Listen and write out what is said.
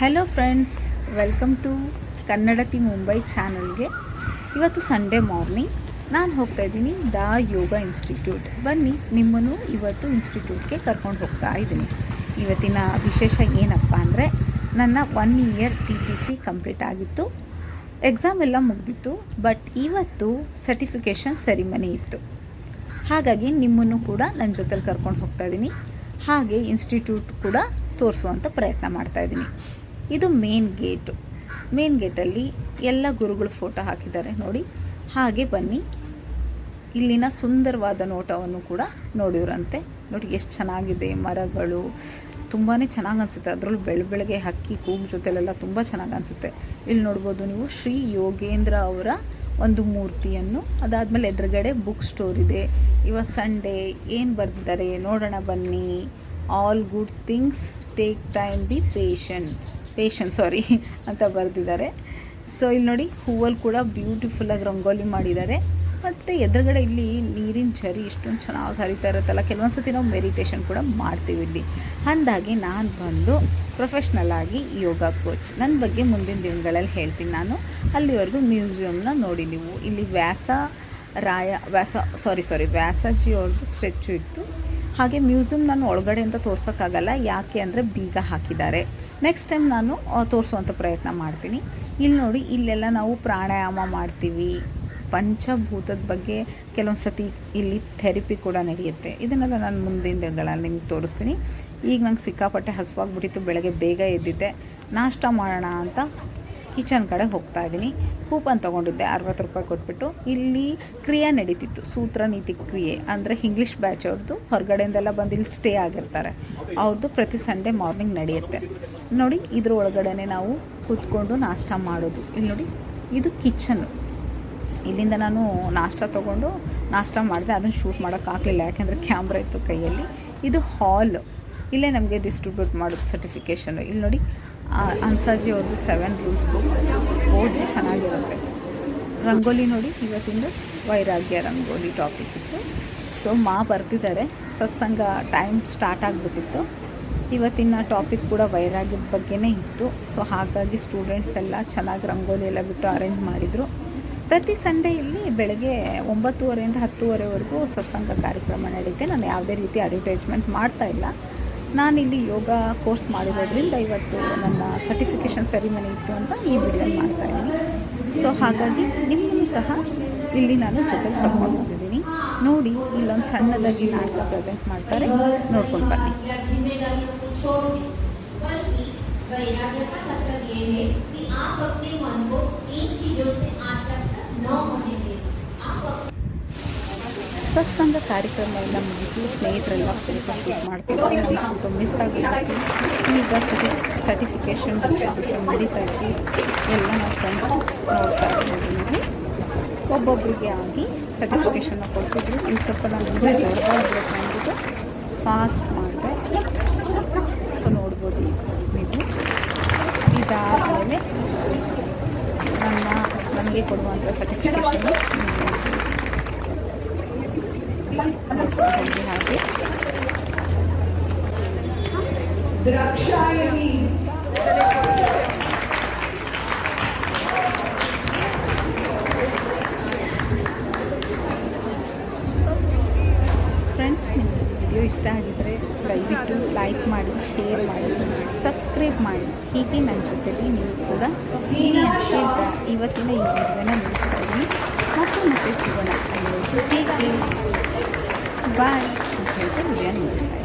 Hello friends welcome to Kannadathi Mumbai ಚಾನಲ್ಗೆ ಇವತ್ತು Sunday morning ನಾನು ಹೋಗ್ತಾ ಇದ್ದೀನಿ ದಾ ಯೋಗ ಇನ್ಸ್ಟಿಟ್ಯೂಟ್ ಬನ್ನಿ ನಿಮ್ಮನ್ನು ಇವತ್ತು ಇನ್ಸ್ಟಿಟ್ಯೂಟ್ಗೆ ಕರ್ಕೊಂಡು ಹೋಗ್ತಾ ಇದ್ದೀನಿ ಇವತ್ತಿನ ವಿಶೇಷ ಏನಪ್ಪ ಅಂದರೆ ನನ್ನ one year T T C complete ಆಗಿತ್ತು ಎಕ್ಸಾಮ್ ಎಲ್ಲ ಮುಗಿದಿತ್ತು ಬಟ್ ಇವತ್ತು ಸರ್ಟಿಫಿಕೇಷನ್ ಸೆರಿಮನಿ ಇತ್ತು ಹಾಗಾಗಿ ನಿಮ್ಮನ್ನು ಕೂಡ ನನ್ನ ಜೊತೆಲಿ ಕರ್ಕೊಂಡು ಹೋಗ್ತಾ ಇದ್ದೀನಿ ಹಾಗೆ ಇನ್ಸ್ಟಿಟ್ಯೂಟ್ ಕೂಡ ತೋರಿಸುವಂಥ ಪ್ರಯತ್ನ ಮಾಡ್ತಾ ಇದ್ದೀನಿ ಇದು ಮೇನ್ ಗೇಟ್ ಮೇನ್ ಗೇಟಲ್ಲಿ ಎಲ್ಲ ಗುರುಗಳು ಫೋಟೋ ಹಾಕಿದ್ದಾರೆ ನೋಡಿ. ಹಾಗೆ ಬನ್ನಿ. ಇಲ್ಲಿನ ಸುಂದರವಾದ ನೋಟವನ್ನು ಕೂಡ ನೋಡಿವ್ರಂತೆ. ನೋಡಿ ಎಷ್ಟು ಚೆನ್ನಾಗಿದೆ, ಮರಗಳು. ತುಂಬಾ ಚೆನ್ನಾಗಿ ಅನಿಸುತ್ತೆ. ಅದರಲ್ಲೂ ಬೆಳ ಬೆಳಗ್ಗೆ ಹಕ್ಕಿ, ಕೂಗು ಜೊತೆಲೆಲ್ಲ ತುಂಬ ಚೆನ್ನಾಗಿ ಅನಿಸುತ್ತೆ. ಇಲ್ಲಿ ನೋಡ್ಬೋದು ನೀವು ಶ್ರೀ ಯೋಗೇಂದ್ರ ಅವರ ಒಂದು ಮೂರ್ತಿಯನ್ನು. ಅದಾದಮೇಲೆ ಎದುರುಗಡೆ ಬುಕ್ ಸ್ಟೋರ್ ಇದೆ. ಇವತ್ತು ಸಂಡೇ ಏನು ಬರೆದಿದ್ದಾರೆ ನೋಡೋಣ ಬನ್ನಿ. All good things take time be patient patient sorry ಅಂತ ಬರೆದಿದ್ದಾರೆ. ಸೊ ಇಲ್ಲಿ ನೋಡಿ ಹೂವಲ್ಲಿ ಕೂಡ ಬ್ಯೂಟಿಫುಲ್ಲಾಗಿ ರಂಗೋಲಿ ಮಾಡಿದ್ದಾರೆ. ಮತ್ತು ಎದುರುಗಡೆ ಇಲ್ಲಿ ನೀರಿನ ಝರಿ ಇಷ್ಟೊಂದು ಚೆನ್ನಾಗಿ ಹರಿತಾ ಇರುತ್ತಲ್ಲ ಕೆಲವೊಂದು ಸತಿ ನಾವು ಮೆಡಿಟೇಷನ್ ಕೂಡ ಮಾಡ್ತೀವಿ ಇಲ್ಲಿ. ಅಂದಾಗಿ ನಾನು ಬಂದು ಪ್ರೊಫೆಷ್ನಲ್ ಆಗಿ ಯೋಗ ಕೋಚ್ ನನ್ನ ಬಗ್ಗೆ ಮುಂದಿನ ದಿನಗಳಲ್ಲಿ ಹೇಳ್ತೀನಿ ನಾನು. ಅಲ್ಲಿವರೆಗೂ ಮ್ಯೂಸಿಯಮ್ನ ನೋಡಿ ನೀವು. ಇಲ್ಲಿ ವ್ಯಾಸ ರಾಯ, ವ್ಯಾಸ ಸಾರಿ ಸಾರಿ ವ್ಯಾಸಾಜಿ ಅವ್ರದ್ದು ಸ್ಟ್ರೆಚ್ಚು ಇತ್ತು. ಹಾಗೆ ಮ್ಯೂಸಿಯಂ ನಾನು ಒಳಗಡೆ ಅಂತ ತೋರ್ಸೋಕ್ಕಾಗಲ್ಲ. ಯಾಕೆ ಅಂದರೆ ಬೀಗ ಹಾಕಿದ್ದಾರೆ. ನೆಕ್ಸ್ಟ್ ಟೈಮ್ ನಾನು ತೋರಿಸುವಂಥ ಪ್ರಯತ್ನ ಮಾಡ್ತೀನಿ. ಇಲ್ಲಿ ನೋಡಿ, ಇಲ್ಲೆಲ್ಲ ನಾವು ಪ್ರಾಣಾಯಾಮ ಮಾಡ್ತೀವಿ. ಪಂಚಭೂತದ ಬಗ್ಗೆ ಕೆಲವೊಂದು ಸತಿ ಇಲ್ಲಿ ಥೆರಪಿ ಕೂಡ ನಡೆಯುತ್ತೆ. ಇದನ್ನೆಲ್ಲ ನಾನು ಮುಂದಿನ ದಿನಗಳಲ್ಲಿ ನಿಮ್ಗೆ ತೋರಿಸ್ತೀನಿ. ಈಗ ನಂಗೆ ಸಿಕ್ಕಾಪಟ್ಟೆ ಹಸುವಾಗ್ಬಿಟ್ಟಿತ್ತು, ಬೆಳಗ್ಗೆ ಬೇಗ ಎದ್ದಿದ್ದೆ. ನಾಷ್ಟ ಮಾಡೋಣ ಅಂತ ಕಿಚನ್ ಕಡೆ ಹೋಗ್ತಾ ಇದ್ದೀನಿ. ಕೂಪನ್ ತೊಗೊಂಡಿದ್ದೆ, ಅರವತ್ತು ರೂಪಾಯಿ ಕೊಟ್ಬಿಟ್ಟು. ಇಲ್ಲಿ ಕ್ರಿಯೆ ನಡೀತಿತ್ತು, ಸೂತ್ರ ನೀತಿ ಕ್ರಿಯೆ. ಅಂದರೆ ಇಂಗ್ಲೀಷ್ ಬ್ಯಾಚ್ ಅವ್ರದ್ದು ಹೊರಗಡೆಯಿಂದೆಲ್ಲ ಬಂದು ಇಲ್ಲಿ ಸ್ಟೇ ಆಗಿರ್ತಾರೆ. ಅವ್ರದ್ದು ಪ್ರತಿ ಸಂಡೇ ಮಾರ್ನಿಂಗ್ ನಡೆಯುತ್ತೆ. ನೋಡಿ, ಇದ್ರ ಒಳಗಡೆ ನಾವು ಕೂತ್ಕೊಂಡು ನಾಷ್ಟ ಮಾಡೋದು. ಇಲ್ಲಿ ನೋಡಿ, ಇದು ಕಿಚನ್ ಇಲ್ಲಿಂದ ನಾನು ನಾಷ್ಟ ತೊಗೊಂಡು ನಾಷ್ಟ ಮಾಡಿದೆ, ಅದನ್ನು ಶೂಟ್ ಮಾಡೋಕ್ಕಾಗಲಿಲ್ಲ ಯಾಕೆಂದರೆ ಕ್ಯಾಮ್ರಾ ಇತ್ತು ಕೈಯಲ್ಲಿ. ಇದು ಹಾಲ್ ಇಲ್ಲೇ ನಮಗೆ ಡಿಸ್ಟ್ರಿಬ್ಯೂಟ್ ಮಾಡೋದು ಸರ್ಟಿಫಿಕೇಷನು ಇಲ್ಲಿ ನೋಡಿ ಅನ್ಸಾಜಿ ಅವ್ರದ್ದು ಸೆವೆನ್ ರೂಲ್ಸ್ ಬುಕ್ ಓದಿ ಚೆನ್ನಾಗಿರುತ್ತೆ. ರಂಗೋಲಿ ನೋಡಿ, ಇವತ್ತಿಂದು ವೈರಾಗ್ಯ ರಂಗೋಲಿ ಟಾಪಿಕ್ ಇತ್ತು. ಸೊ ಮಾ ಬರ್ತಿದ್ದಾರೆ ಸತ್ಸಂಗ ಟೈಮ್ ಸ್ಟಾರ್ಟ್ ಆಗಿಬಿಟ್ಟಿತ್ತು. ಇವತ್ತಿನ ಟಾಪಿಕ್ ಕೂಡ ವೈರಾಗ್ಯದ ಬಗ್ಗೆನೇ ಇತ್ತು. ಸೊ ಹಾಗಾಗಿ ಸ್ಟೂಡೆಂಟ್ಸ್ ಎಲ್ಲ ಚೆನ್ನಾಗಿ ರಂಗೋಲಿ ಎಲ್ಲ ಬಿಟ್ಟು ಅರೇಂಜ್ ಮಾಡಿದರು. ಪ್ರತಿ ಸಂಡೇ ಇಲ್ಲಿ ಬೆಳಗ್ಗೆ ಒಂಬತ್ತುವರೆಯಿಂದ ಹತ್ತುವರೆವರೆಗೂ ಸತ್ಸಂಗ ಕಾರ್ಯಕ್ರಮ ನಡೆಯುತ್ತೆ ನಾನು ಯಾವುದೇ ರೀತಿ ಅಡ್ವರ್ಟೈಸ್ಮೆಂಟ್ ಮಾಡ್ತಾ ಇಲ್ಲ. ನಾನಿಲ್ಲಿ ಯೋಗ ಕೋರ್ಸ್ ಮಾಡಿರೋದ್ರಿಂದ ಇವತ್ತು ನನ್ನ ಸರ್ಟಿಫಿಕೇಷನ್ ಸೆರಿಮನಿ ಇತ್ತು ಅಂತ ಈ ವಿಡಿಯೋ ಮಾಡ್ತಾ ಇದ್ದೀನಿ. ಸೊ ಹಾಗಾಗಿ ನಿಮ್ಮನ್ನು ಸಹ ಇಲ್ಲಿ ನಾನು ಜೊತೆಗೆ ಕರ್ಕೊಂಡು ನೋಡಿ, ಇಲ್ಲೊಂದು ಸಣ್ಣದಾಗಿ ನಾಟಕ ಪ್ರೆಸೆಂಟ್ ಮಾಡ್ತಾರೆ. ನೋಡ್ಕೊಂಡು ಬನ್ನಿ. ಸತ್ಸಂಗ ಕಾರ್ಯಕ್ರಮ ಎಲ್ಲ ಮುಗಿತು ಸ್ನೇಹಿತರೆಲ್ಲ ಫೋಟೋ ಶೂಟ್ ಮಿಸ್ ಆಗಿತ್ತು ಈಗ ಸರ್ಟಿ ಸರ್ಟಿಫಿಕೇಷನ್ ಡಿಸ್ಟ್ರಿಬ್ಯೂಷನ್ ನಡೀತಾ ಇದ್ವಿ ಎಲ್ಲ ನಮ್ಮ ನೋಡ್ತಾ ಇದ್ದೀವಿ ನೀವು. ಒಬ್ಬೊಬ್ಬರಿಗೆ ಆಗಿ ಸರ್ಟಿಫಿಕೇಷನ್ನ ಕೊಡ್ತಿದ್ರು ಈ ಸ್ವಲ್ಪ ನಾನು ಅಂದ್ಬಿಟ್ಟು ಫಾಸ್ಟ್ ಮಾಡಿದೆ. ಸೊ ನೋಡ್ಬೋದು ನೀವು. ಇದಾದಮೇಲೆ ನಮ್ಮ ನಮಗೆ ಕೊಡುವಂಥ ಸರ್ಟಿಫಿಕೇಷನ್ನು ಹಾಗೆ ಫ್ರೆಂಡ್ಸ್ ಇಷ್ಟ ಆಗಿದ್ದರೆ ದಯವಿಟ್ಟು ಲೈಕ್ ಮಾಡಿ ಶೇರ್ ಮಾಡಿ ಸಬ್ಸ್ಕ್ರೈಬ್ ಮಾಡಿ. ಹೀಗೆ ನನ್ನ ಜೊತೆಲಿ ನೀವು ಕೂಡ ಇವತ್ತಿನ ಈ ವಿಡಿಯೋನ ಮತ್ತೆ ಮತ್ತೆ ಸಿಗೋಣ. ಬಾಯ್ ಅಂತ